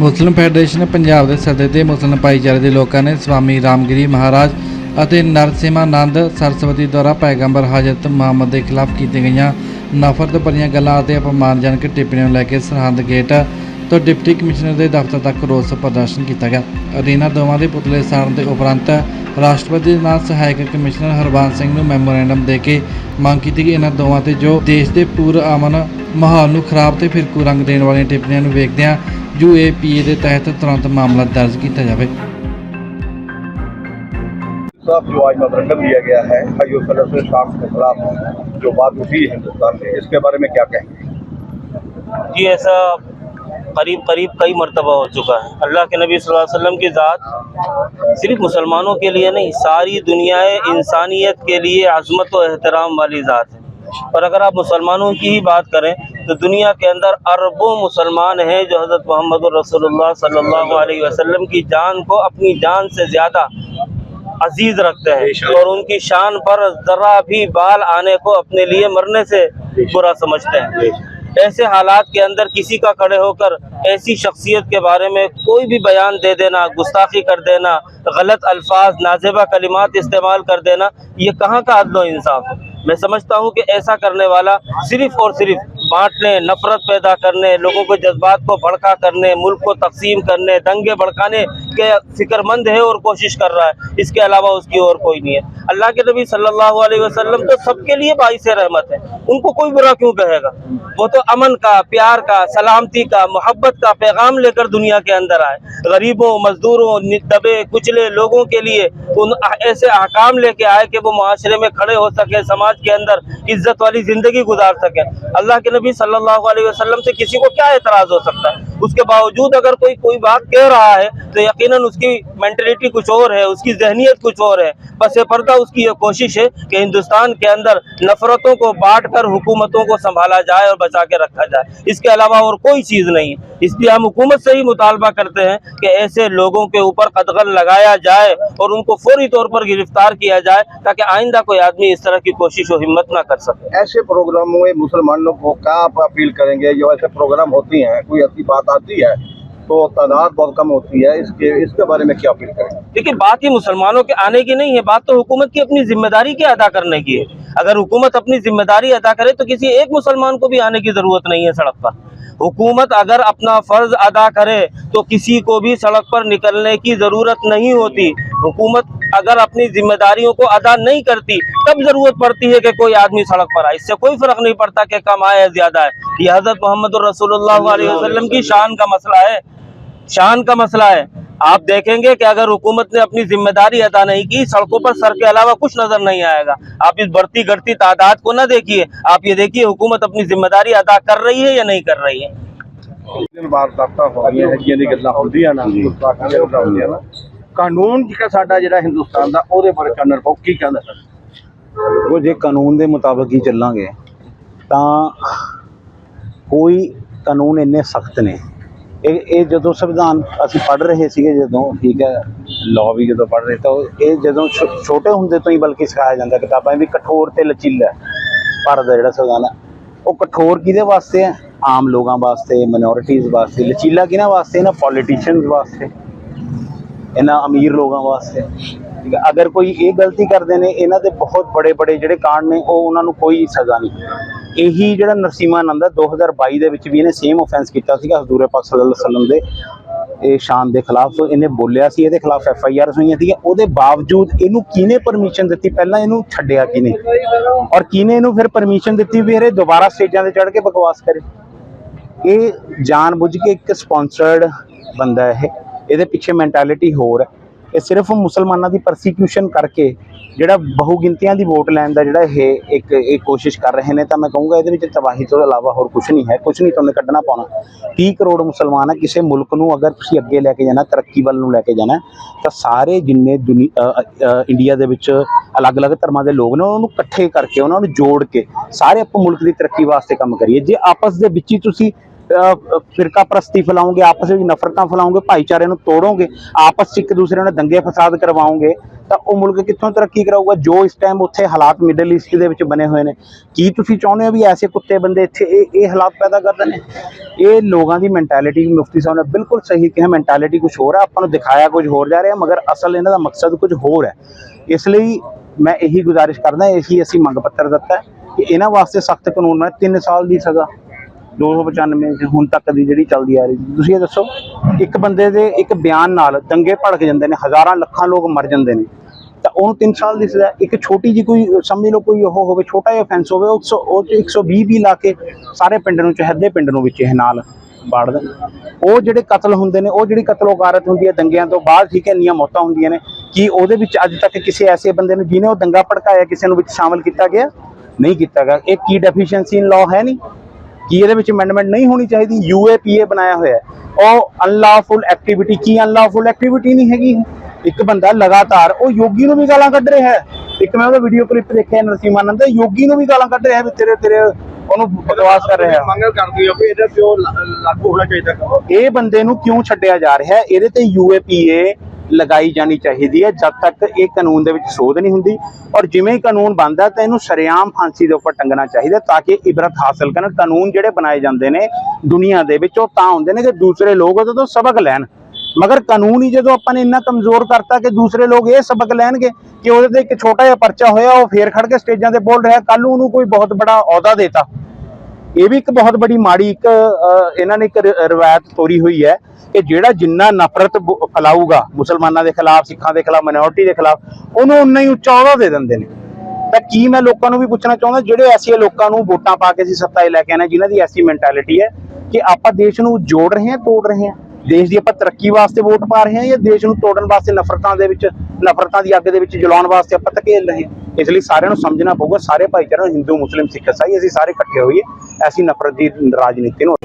ਮੁਸਲਿਮ federation Punjab ਦੇ ਸੱਦੇ ਤੇ ਮੁਸਲਿਮ ਭਾਈਚਾਰੇ ਦੇ ਲੋਕਾਂ ਨੇ ਸਵਾਮੀ ਰਾਮਗਿਰੀ ਮਹਾਰਾਜ ਅਤੇ ਨਰਸਿਮਾਨੰਦ ਸਰਸਵਤੀ ਦੁਆਰਾ ਪੈਗੰਬਰ ਹਜ਼ਰਤ ਮੁਹੰਮਦ ਦੇ ਖਿਲਾਫ ਕੀਤੀਆਂ ਗਈਆਂ ਨਫ਼ਰਤ ਭਰੀਆਂ ਗੱਲਾਂ ਅਤੇ ਅਪਮਾਨਜਨਕ ਟਿੱਪਣੀਆਂ ਨੂੰ ਲੈ ਕੇ ਸਰਹੰਦ ਗੇਟ ਤੋਂ ਡਿਪਟੀ ਕਮਿਸ਼ਨਰ ਦੇ ਦਫ਼ਤਰ ਤੱਕ ਰੋਸ ਪ੍ਰਦਰਸ਼ਨ ਕੀਤਾ ਗਿਆ ਅਰੀਨਾ ਦੋਵਾਂ ਦੇ ਪੁਤਲੇ ਸਾੜਨ ਦੇ ਉਪਰੰਤ ਰਾਸ਼ਟਰਪਤੀ ਦੇ ਨਾਲ ਸਹਾਇਕ ਕਮਿਸ਼ਨਰ ਹਰਬੰਸ ਸਿੰਘ ਨੂੰ ਮੈਮੋਰੈਂਡਮ ਦੇ ਕੇ ਮੰਗ ਕੀਤੀ ਕਿ ਇਹਨਾਂ ਦੋਵਾਂ ਤੇ ਜੋ ਦੇਸ਼ ਦੇ ਪੂਰ ਅਮਨ ਮਾਹੌਲ ਨੂੰ ਖਰਾਬ ਤੇ ਫਿਰਕੂ ਰੰਗ ਦੇਣ ਵਾਲੀਆਂ ਟਿੱਪਣੀਆਂ ਨੂੰ ਵੇਖਦਿਆਂ ਯੂਏਪੀਏ ਦੇ ਤਹਿਤ ਤੁਰੰਤ ਮਾਮਲਾ ਦਰਜ ਕੀਤਾ ਜਾਵੇ साहब जो आज मेमोरेंडम दिया गया है अयो सदर से शाम के खिलाफ जो बात उठी है हिंदुस्तान में इसके बारे में क्या कहेंगे जी ऐसा قریب قریب کئی مرتبہ ہو چکا ہے۔ اللہ کے نبی صلی اللہ علیہ وسلم کی ذات صرف مسلمانوں کے لیے نہیں، ساری دنیا انسانیت کے لیے عظمت و احترام والی ذات ہے۔ اور اگر آپ مسلمانوں کی ہی بات کریں تو دنیا کے اندر اربوں مسلمان ہیں جو حضرت محمد الرسول اللہ صلی اللہ علیہ وسلم کی جان کو اپنی جان سے زیادہ عزیز رکھتے ہیں اور ان کی شان پر ذرا بھی بال آنے کو اپنے لیے مرنے سے برا سمجھتے ہیں۔ ایسے حالات کے اندر کسی کا کھڑے ہو کر ایسی شخصیت کے بارے میں کوئی بھی بیان دے دینا، گستاخی کر دینا، غلط الفاظ، نازیبہ کلمات استعمال کر دینا، یہ کہاں کا عدل و انصاف ہے؟ میں سمجھتا ہوں کہ ایسا کرنے والا صرف اور صرف بانٹنے، نفرت پیدا کرنے، لوگوں کے جذبات کو بھڑکا کرنے، ملک کو تقسیم کرنے، دنگے بھڑکانے کے فکر مند ہے اور کوشش کر رہا ہے۔ اس کے علاوہ اس کی اور کوئی نہیں ہے۔ اللہ کے نبی صلی اللہ علیہ وسلم تو سب کے لیے باعث رحمت ہے۔ ان کو کوئی برا کیوں کہے گا؟ وہ تو امن کا، پیار کا، سلامتی کا، محبت کا پیغام لے کر دنیا کے اندر آئے۔ غریبوں، مزدوروں، دبے، کچلے لوگوں کے لیے ان ایسے احکام لے کے آئے کہ وہ معاشرے میں کھڑے ہو سکے، سماج کے اندر عزت والی زندگی گزار سکے۔ اللہ کے نبی صلی اللہ علیہ وسلم سے کسی کو کیا اعتراض ہو سکتا ہے؟ اس کے باوجود اگر کوئی کوئی بات کہہ رہا ہے تو یقیناً اس کی مینٹلیٹی کچھ اور ہے، اس کی ذہنیت کچھ اور ہے۔ بس یہ پردہ اس کی یہ کوشش ہے کہ ہندوستان کے اندر نفرتوں کو بانٹ کر حکومتوں کو سنبھالا جائے اور بچا کے رکھا جائے۔ اس کے علاوہ اور کوئی چیز نہیں۔ اس لیے ہم حکومت سے ہی مطالبہ کرتے ہیں کہ ایسے لوگوں کے اوپر قدغن لگایا جائے اور ان کو فوری طور پر گرفتار کیا جائے تاکہ آئندہ کوئی آدمی اس طرح کی کوشش و ہمت نہ کر سکے۔ ایسے پروگراموں میں مسلمانوں کو کیا آپ اپیل کریں گے؟ جو ایسے پروگرام ہوتی ہیں، کوئی ایسی بات تعداد آتی ہے، تو تعداد بہت کم ہوتی ہے۔ اس کے اس کے بارے میں کیا اپیل کریں؟ لیکن بات یہ مسلمانوں کے آنے کی نہیں ہے، بات تو حکومت کی اپنی ذمہ داری کے ادا کرنے کی ہے۔ اگر حکومت اپنی ذمہ داری ادا کرے تو کسی ایک مسلمان کو بھی آنے کی ضرورت نہیں ہے سڑک پر۔ حکومت اگر اپنا فرض ادا کرے تو کسی کو بھی سڑک پر نکلنے کی ضرورت نہیں ہوتی۔ حکومت اگر اپنی ذمہ داریوں کو ادا نہیں کرتی تب ضرورت پڑتی ہے کہ کوئی آدمی سڑک پر آئے۔ اس سے کوئی فرق نہیں پڑتا کہ کم آئے زیادہ ہے یہ حضرت محمد الرسول اللہ علیہ وسلم کی شان کا مسئلہ ہے۔ شان کا مسئلہ ہے۔ آپ دیکھیں گے کہ اگر حکومت نے اپنی ذمہ داری ادا نہیں کی سڑکوں پر سر کے علاوہ کچھ نظر نہیں آئے گا۔ آپ اس بڑھتی گھٹتی تعداد کو نہ دیکھیے۔ آپ یہ دیکھیے حکومت اپنی ذمہ داری ادا کر رہی ہے یا نہیں کر رہی ہے۔ ਕਾਨੂੰਨ ਜਿਹੜਾ ਸਾਡਾ ਜਿਹੜਾ ਹਿੰਦੁਸਤਾਨ ਦਾ, ਉਹਦੇ ਬਾਰੇ ਕਰਨਲ ਫੋਕ ਕੀ ਕਹਿੰਦਾ ਸਰ? ਉਹ ਜੇ ਕਾਨੂੰਨ ਦੇ ਮੁਤਾਬਕ ਹੀ ਚੱਲਾਂਗੇ, ਤਾਂ ਕੋਈ ਕਾਨੂੰਨ ਇੰਨੇ ਸਖਤ ਨੇ। ਇਹ ਇਹ ਜਦੋਂ ਸੰਵਿਧਾਨ ਅਸੀਂ ਪੜ੍ਹ ਰਹੇ ਸੀਗੇ, ਜਦੋਂ, ਠੀਕ ਹੈ ਲਾਅ ਵੀ ਜਦੋਂ ਪੜ੍ਹ ਰਹੇ, ਤਾਂ ਉਹ- ਇਹ ਜਦੋਂ ਛੋ- ਛੋਟੇ ਹੁੰਦੇ ਤੋਂ ਹੀ ਬਲਕਿ ਸਿਖਾਇਆ ਜਾਂਦਾ, ਕਿਤਾਬਾਂ ਵੀ ਕਠੋਰ ਤੇ ਲਚੀਲਾ ਭਾਰਤ ਦਾ ਜਿਹੜਾ ਸੰਵਿਧਾਨ ਹੈ। ਉਹ ਕਠੋਰ ਕਿਹਦੇ ਵਾਸਤੇ ਹੈ? ਆਮ ਲੋਕਾਂ ਵਾਸਤੇ ਮਿਨੋਰਿਟੀਜ਼ ਵਾਸਤੇ, ਲਚੀਲਾ ਕਿਹਨਾਂ ਵਾਸਤੇ? ਨਾ ਪੋਲੀਟੀਸ਼ੀਅਨਸ ਵਾਸਤੇ। ਇਹਨਾਂ ਅਮੀਰ ਲੋਕਾਂ ਵਾਸਤੇ। ਠੀਕ ਹੈ ਅਗਰ ਕੋਈ ਇਹ ਗਲਤੀ ਕਰਦੇ ਨੇ, ਇਹਨਾਂ ਦੇ ਬਹੁਤ ਬੜੇ ਬੜੇ ਜਿਹੜੇ ਕਾਂਡ ਨੇ, ਉਹ ਉਹਨਾਂ ਨੂੰ ਕੋਈ ਸਜ਼ਾ ਨਹੀਂ। ਇਹੀ ਜਿਹੜਾ ਨਰਸੀਮਾ ਆਨੰਦ ਹੈ 2022 ਦੇ ਵਿੱਚ ਵੀ ਇਹਨੇ ਸੇਮ ਆਫੈਂਸ ਕੀਤਾ ਸੀਗਾ ਹਜ਼ੂਰ ਪਾਕ ਸੱਲੱਲਾਹੁ ਅਲੈहि ਵਸੱਲਮ ਦੇ। ਇਹ ਸ਼ਾਨ ਦੇ ਖਿਲਾਫ ਇਹਨੇ ਬੋਲਿਆ ਸੀ, ਇਹਦੇ ਖਿਲਾਫ ਐਫ ਆਈ ਆਰ ਹੋਈਆਂ ਸੀਗੀਆਂ। ਉਹਦੇ ਬਾਵਜੂਦ ਇਹਨੂੰ ਕਿਹਨੇ ਪਰਮਿਸ਼ਨ ਦਿੱਤੀ? ਪਹਿਲਾਂ ਇਹਨੂੰ ਛੱਡਿਆ ਕਿਹਨੇ? ਔਰ ਕਿਹਨੇ ਇਹਨੂੰ ਫਿਰ ਪਰਮਿਸ਼ਨ ਦਿੱਤੀ ਵੀ ਇਹ ਦੁਬਾਰਾ ਸਟੇਜਾਂ ਤੇ ਚੜ ਕੇ ਬਕਵਾਸ ਕਰੇ? ਇਹ ਜਾਣਬੁੱਝ ਕੇ ਇੱਕ ਸਪਾਂਸਰਡ ਬੰਦਾ ਹੈ। ਇਹ ਇਹਦੇ ਪਿੱਛੇ ਮੈਂਟੈਲਿਟੀ ਹੋਰ ਹੈ। ਇਹ ਸਿਰਫ ਮੁਸਲਮਾਨਾਂ ਦੀ ਪਰਸੀਕਿਊਸ਼ਨ ਕਰਕੇ ਜਿਹੜਾ ਬਹੁਗਿਣਤੀਆਂ ਦੀ ਵੋਟ ਲੈਣ ਦਾ ਜਿਹੜਾ ਇਹ ਇੱਕ ਇਹ ਕੋਸ਼ਿਸ਼ ਕਰ ਰਹੇ ਨੇ, ਤਾਂ ਮੈਂ ਕਹੂੰਗਾ ਇਹਦੇ ਵਿੱਚ ਤਬਾਹੀ ਤੋਂ ਇਲਾਵਾ ਹੋਰ ਕੁਝ ਨਹੀਂ ਹੈ। ਕੁਝ ਨਹੀਂ ਤੁਹਾਨੂੰ ਕੱਢਣਾ ਪਾਉਣਾ। 30 ਕਰੋੜ ਮੁਸਲਮਾਨ ਹੈ, ਕਿਸੇ ਮੁਲਕ ਨੂੰ ਅਗਰ ਤੁਸੀਂ ਅੱਗੇ ਲੈ ਕੇ ਜਾਣਾ, ਤਰੱਕੀ ਵੱਲ ਨੂੰ ਲੈ ਕੇ ਜਾਣਾ, ਤਾਂ ਸਾਰੇ ਜਿੰਨੇ ਦੁਨੀ ਇੰਡੀਆ ਦੇ ਵਿੱਚ ਅਲੱਗ-ਅਲੱਗ ਧਰਮਾਂ ਦੇ ਲੋਕ ਨੇ, ਉਹਨਾਂ ਨੂੰ ਇਕੱਠੇ ਕਰਕੇ, ਉਹਨਾਂ ਨੂੰ ਜੋੜ ਕੇ ਸਾਰੇ ਆਪਾਂ ਮੁਲਕ ਦੀ ਤਰੱਕੀ ਵਾਸਤੇ ਕੰਮ ਕਰੀਏ। ਜੇ ਆਪਸ ਦੇ ਵਿੱਚ ਹੀ ਤੁਸੀਂ ਫਿਰਕਾ ਪ੍ਰਸਤੀ ਫੈਲਾਓਗੇ ਆਪਸ ਵਿੱਚ ਨਫ਼ਰਤਾਂ ਫੈਲਾਓਗੇ ਭਾਈਚਾਰੇ ਨੂੰ ਤੋੜੋਗੇ, ਆਪਸ 'ਚ ਇੱਕ ਦੂਸਰੇ ਨਾਲ ਦੰਗੇ ਫਸਾਦ ਕਰਵਾਉਂਗੇ, ਤਾਂ ਉਹ ਮੁਲਕ ਕਿੱਥੋਂ ਤਰੱਕੀ ਕਰਾਊਗਾ ਜੋ ਇਸ ਟਾਈਮ ਉੱਥੇ ਹਾਲਾਤ ਮਿਡਲ ਈਸਟ ਦੇ ਵਿੱਚ ਬਣੇ ਹੋਏ ਨੇ? ਕੀ ਤੁਸੀਂ ਚਾਹੁੰਦੇ ਹੋ ਵੀ ਐਸੇ ਕੁੱਤੇ ਬੰਦੇ ਇੱਥੇ ਇਹ ਇਹ ਹਾਲਾਤ ਪੈਦਾ ਕਰਦੇ ਨੇ ਇਹ ਲੋਕਾਂ ਦੀ ਮੈਂਟੈਲਿਟੀ ਮੁਫਤੀ ਸਾਹਿਬ ਨੇ ਬਿਲਕੁਲ ਸਹੀ ਕਿਹਾ ਮੈਂਟੈਲਿਟੀ ਕੁਝ ਹੋਰ ਹੈ ਆਪਾਂ ਨੂੰ ਦਿਖਾਇਆ ਕੁਝ ਹੋਰ ਜਾ ਰਿਹਾ, ਮਗਰ ਅਸਲ ਇਹਨਾਂ ਦਾ ਮਕਸਦ ਕੁਝ ਹੋਰ ਹੈ। ਇਸ ਲਈ ਮੈਂ ਇਹੀ ਗੁਜ਼ਾਰਿਸ਼ ਕਰਦਾ, ਇਹੀ ਅਸੀਂ ਮੰਗ ਪੱਤਰ ਦਿੱਤਾ ਕਿ ਇਹਨਾਂ ਵਾਸਤੇ ਸਖਤ ਕਾਨੂੰਨ ਬਣੇ 3 ਸਾਲ ਦੀ ਸਜ਼ਾ। 295 ਚ ਹੁਣ ਤੱਕ ਦੀ ਜਿਹੜੀ ਚੱਲਦੀ ਆ ਰਹੀ। ਤੁਸੀਂ ਇਹ ਦੱਸੋ, ਇੱਕ ਬੰਦੇ ਦੇ ਇੱਕ ਬਿਆਨ ਨਾਲ ਦੰਗੇ ਭੜਕ ਜਾਂਦੇ ਨੇ, ਹਜ਼ਾਰਾਂ ਲੱਖਾਂ ਲੋਕ ਮਰ ਜਾਂਦੇ ਨੇ। ਤਾਂ ਉਹਨੂੰ 3 ਸਾਲ ਦੀ ਸਜ਼ਾ, ਇੱਕ ਛੋਟੀ ਜੀ ਕੋਈ, ਸਮਝ ਲਓ ਕੋਈ ਉਹ ਹੋਵੇ, ਛੋਟਾ ਜਿਹਾ offense ਹੋਵੇ ਉਹ 120 ਵੀ ਲਾ ਕੇ ਸਾਰੇ ਪਿੰਡ ਨੂੰ, ਚਹੱਦੇ ਪਿੰਡ ਨੂੰ ਵਿੱਚ ਇਹ ਨਾਲ ਬਾੜ ਦੇਣ ਉਹ ਜਿਹੜੇ ਕਤਲ ਹੁੰਦੇ ਨੇ, ਉਹ ਜਿਹੜੀ ਕਤਲੋ ਗਾਰਤ ਹੁੰਦੀ ਹੈ ਦੰਗਿਆਂ ਤੋਂ ਬਾਅਦ, ਠੀਕ ਹੈ, ਇੰਨੀਆਂ ਮੌਤਾਂ ਹੁੰਦੀਆਂ ਨੇ, ਕਿ ਉਹਦੇ ਵਿੱਚ ਅੱਜ ਤੱਕ ਕਿਸੇ ਐਸੇ ਬੰਦੇ ਨੂੰ ਜਿਹਨੇ ਉਹ ਦੰਗਾ ਭੜਕਾਇਆ, ਕਿਸੇ ਨੂੰ ਵਿੱਚ ਸ਼ਾਮਲ ਕੀਤਾ ਗਿਆ? ਨਹੀਂ ਕੀਤਾ ਗਿਆ। ਇਹ ਕੀ ਡੈਫੀਸ਼ੀਐਂਸੀ ਇਨ ਲਾਅ ਹੈ ਨਹੀਂ? ਕੀ ਇਹਦੇ ਵਿੱਚ ਅਮੈਂਡਮੈਂਟ ਨਹੀਂ ਹੋਣੀ ਚਾਹੀਦੀ? ਯੂਏਪੀਏ ਬਣਾਇਆ ਹੋਇਆ ਹੈ। ਉਹ ਅਨਲਾਫੁਲ ਐਕਟੀਵਿਟੀ ਕੀ ਅਨਲਾਫੁਲ ਐਕਟੀਵਿਟੀ ਨਹੀਂ ਹੈਗੀ ਇੱਕ ਬੰਦਾ ਲਗਾਤਾਰ ਉਹ ਯੋਗੀ ਨੂੰ ਵੀ ਗਾਲਾਂ ਕੱਢ ਰਿਹਾ ਹੈ। ਇੱਕ ਮੈਂ ਉਹਦਾ ਵੀਡੀਓ ਕਲਿੱਪ ਦੇਖਿਆ ਨਰਸਿਮਹਾਨੰਦ ਦਾ ਯੋਗੀ ਨੂੰ ਵੀ ਗਾਲਾਂ ਕੱਢ ਰਿਹਾ ਵੀ ਤੇਰੇ ਤੇਰੇ ਉਹਨੂੰ ਬਕਵਾਸ ਕਰ ਰਿਹਾ। ਮੰਗ ਕਰਦੀ ਹੋ ਕਿ ਇਹਦਾ ਪਿਓ ਲਾਗੂ ਹੋਣਾ ਚਾਹੀਦਾ। ਇਹ ਬੰਦੇ ਨੂੰ ਕਿਉਂ ਛੱਡਿਆ ਜਾ ਰਿਹਾ? ਇਹਦੇ ਤੇ ਯੂਏਪੀਏ ਲਗਾਈ ਜਾਣੀ ਚਾਹੀਦੀ ਹੈ, ਜਦ ਤੱਕ ਇਹ ਕਾਨੂੰਨ ਦੇ ਵਿੱਚ ਸੋਧ ਨਹੀਂ ਹੁੰਦੀ। ਔਰ ਜਿਵੇਂ ਹੀ ਕਾਨੂੰਨ ਬਣਦਾ ਤਾਂ ਇਹਨੂੰ ਸ਼ਰੇਆਮ ਫਾਂਸੀ ਦੇ ਉੱਪਰ ਟੰਗਣਾ ਚਾਹੀਦਾ ਤਾਂ ਕਿ ਇਬਰਤ ਹਾਸਲ ਕਰਨ। ਕਾਨੂੰਨ ਜਿਹੜੇ ਬਣਾਏ ਜਾਂਦੇ ਨੇ ਦੁਨੀਆ ਦੇ ਵਿੱਚ, ਉਹ ਤਾਂ ਹੁੰਦੇ ਨੇ ਕਿ ਦੂਸਰੇ ਲੋਕ ਉਹਦੇ ਤੋਂ ਸਬਕ ਲੈਣ। ਮਗਰ ਕਾਨੂੰਨ ਹੀ ਜਦੋਂ ਆਪਾਂ ਨੇ ਇੰਨਾ ਕਮਜ਼ੋਰ ਕਰਤਾ ਕਿ ਦੂਸਰੇ ਲੋਕ ਇਹ ਸਬਕ ਲੈਣਗੇ ਕਿ ਉਹਦੇ ਤੇ ਇੱਕ ਛੋਟਾ ਜਿਹਾ ਪਰਚਾ ਹੋਇਆ, ਉਹ ਫੇਰ ਖੜ ਕੇ ਸਟੇਜਾਂ ਤੇ ਬੋਲ ਰਿਹਾ ਕੱਲ ਨੂੰ ਉਹਨੂੰ ਕੋਈ ਬਹੁਤ ਬੜਾ ਅਹੁਦਾ ਦੇਤਾ। ਇਹ ਵੀ ਇੱਕ ਬਹੁਤ ਬੜੀ ਮਾੜੀ ਇੱਕ ਇਹਨਾਂ ਨੇ ਇੱਕ ਰਵਾਇਤ ਤੋਰੀ ਹੋਈ ਹੈ ਕਿ ਜਿਹੜਾ ਜਿੰਨਾ ਨਫ਼ਰਤ ਬ- ਫੈਲਾਊਗਾ ਮੁਸਲਮਾਨਾਂ ਦੇ ਖਿਲਾਫ, ਸਿੱਖਾਂ ਦੇ ਖਿਲਾਫ ਮਿਨੋਰਟੀ ਦੇ ਖਿਲਾਫ, ਉਹਨੂੰ ਉਨਾ ਹੀ ਉੱਚਾ ਅਹੁਦਾ ਦੇ ਦਿੰਦੇ ਨੇ। ਤਾਂ ਕੀ ਮੈਂ ਲੋਕਾਂ ਨੂੰ ਵੀ ਪੁੱਛਣਾ ਚਾਹੁੰਦਾ, ਜਿਹੜੇ ਐਸੇ ਲੋਕਾਂ ਨੂੰ ਵੋਟਾਂ ਪਾ ਕੇ ਅਸੀਂ ਸੱਤਾ 'ਚ ਲੈ ਕੇ ਆਏ ਜਿਨ੍ਹਾਂ ਦੀ ਐਸੀ ਮੈਂਟੈਲਿਟੀ ਹੈ ਕਿ ਆਪਾਂ ਦੇਸ਼ ਨੂੰ ਜੋੜ ਰਹੇ ਹਾਂ, ਤੋੜ ਰਹੇ ਹਾਂ। ਦੇਸ਼ ਦੀ ਆਪਾਂ ਤਰੱਕੀ ਵਾਸਤੇ ਵੋਟ ਪਾ ਰਹੇ ਹਾਂ ਜਾਂ ਦੇਸ਼ ਨੂੰ ਤੋੜਨ ਵਾਸਤੇ ਨਫ਼ਰਤਾਂ ਦੇ ਵਿੱਚ, ਨਫ਼ਰਤਾਂ ਦੀ ਅੱਗ ਦੇ ਵਿੱਚ ਜਲਾਉਣ ਵਾਸਤੇ ਆਪਾਂ ਧਕੇਲ ਰਹੇ ਹਾਂ? ਇਸ ਲਈ ਸਾਰਿਆਂ ਨੂੰ ਸਮਝਣਾ ਪਊਗਾ, ਸਾਰੇ ਭਾਈਚਾਰੇ ਹਿੰਦੂ, ਮੁਸਲਿਮ, ਸਿੱਖ, ਇਸਾਈ, ਅਸੀਂ ਸਾਰੇ ਇਕੱਠੇ ਹੋਈਏ, ਐਸੀ ਨਫ਼ਰਤ ਦੀ ਰਾਜਨੀਤੀ ਨੂੰ